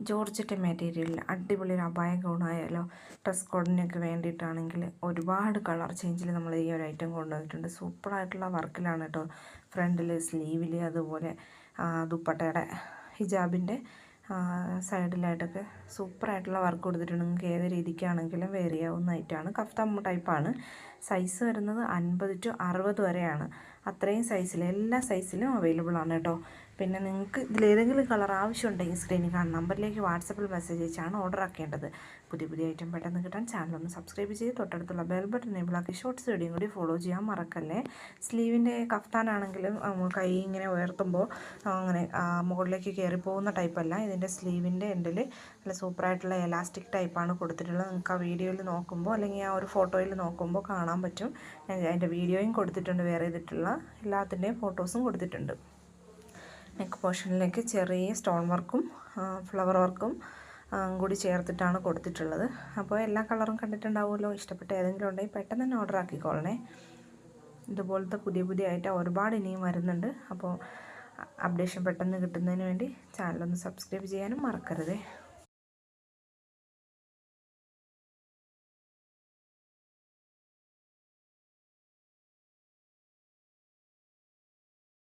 Georgette മെറ്റീരിയലിൽ അടിപൊളി ഒരു അപായ ഡ്രസ് കോഡിനൊക്കെ വേണ്ടിയിട്ടാണെങ്കിൽ ഒരുപാട് കളർ ചേഞ്ചിൽ നമ്മൾ ഈ ഒരു ഐറ്റം കൊണ്ടുവന്നിട്ടുണ്ട്. സൂപ്പറായിട്ടുള്ള വർക്കിലാണ് കേട്ടോ. ഫ്രണ്ടിൽ സ്ലീവിൽ അതുപോലെ ദുപ്പട്ടയുടെ ഹിജാബിന്റെ സൈഡിലായിട്ടൊക്കെ സൂപ്പറായിട്ടുള്ള വർക്ക് കൊടുത്തിട്ടുണ്ട്. നിങ്ങൾക്ക് ഏത് രീതിക്കാണെങ്കിലും വേറിയാവുന്ന ഐറ്റമാണ് കഫ്താം ടൈപ്പാണ് സൈസ് വരുന്നത് അൻപത് ടു അറുപത് വരെയാണ്. അത്രയും സൈസിൽ എല്ലാ സൈസിലും അവൈലബിൾ ആണ് കേട്ടോ. പിന്നെ നിങ്ങൾക്ക് ഇതിലേതെങ്കിലും കളർ ആവശ്യമുണ്ടെങ്കിൽ സ്ക്രീനിൽ കാണുന്ന നമ്പറിലേക്ക് വാട്സപ്പിൽ മെസ്സേജ് അയച്ചാണ് ഓർഡർ ആക്കേണ്ടത്. പുതിയ പുതിയ ഐറ്റം പെട്ടെന്ന് കിട്ടാൻ ചാനൽ ഒന്ന് സബ്സ്ക്രൈബ് ചെയ്ത് തൊട്ടടുത്തുള്ള ബെൽ ബട്ടൺ എനേബിൾ ആക്കി ഷോർട്സ് വീഡിയോ കൂടി ഫോളോ ചെയ്യാൻ മറക്കല്ലേ. സ്ലീവിന്റെ കഫ്താനാണെങ്കിലും കൈ ഇങ്ങനെ ഉയർത്തുമ്പോൾ അങ്ങനെ മുകളിലേക്ക് കയറി പോകുന്ന ടൈപ്പല്ല ഇതിന്റെ സ്ലീവിന്റെ എൻഡിൽ നല്ല സൂപ്പറായിട്ടുള്ള എലാസ്റ്റിക് ടൈപ്പാണ് കൊടുത്തിട്ടുള്ളത്. നിങ്ങൾക്ക് ആ വീഡിയോയിൽ നോക്കുമ്പോൾ അല്ലെങ്കിൽ ആ ഒരു ഫോട്ടോയിൽ നോക്കുമ്പോൾ കാണാൻ പറ്റും. അതിന്റെ വീഡിയോയും കൊടുത്തിട്ടുണ്ട് വേറെ ചെയ്തിട്ടുള്ള എല്ലാത്തിന്റെയും ഫോട്ടോസും കൊടുത്തിട്ടുണ്ട്. നെക്ക് പോർഷനിലേക്ക് ചെറിയ സ്റ്റോൺ വർക്കും ഫ്ലവർ വർക്കും കൂടി ചേർത്തിട്ടാണ് കൊടുത്തിട്ടുള്ളത്. അപ്പോൾ എല്ലാ കളറും കണ്ടിട്ടുണ്ടാവുമല്ലോ. ഇഷ്ടപ്പെട്ട ഏതെങ്കിലും ഉണ്ടെങ്കിൽ പെട്ടെന്ന് തന്നെ ഓർഡർ ആക്കിക്കോളണേ. ഇതുപോലത്തെ പുതിയ പുതിയ ആയിട്ട് ഒരുപാട് ഇനിയും വരുന്നുണ്ട്. അപ്പോൾ അപ്ഡേഷൻ പെട്ടെന്ന് കിട്ടുന്നതിന് വേണ്ടി ചാനലൊന്ന് സബ്സ്ക്രൈബ് ചെയ്യാനും മറക്കരുതേ.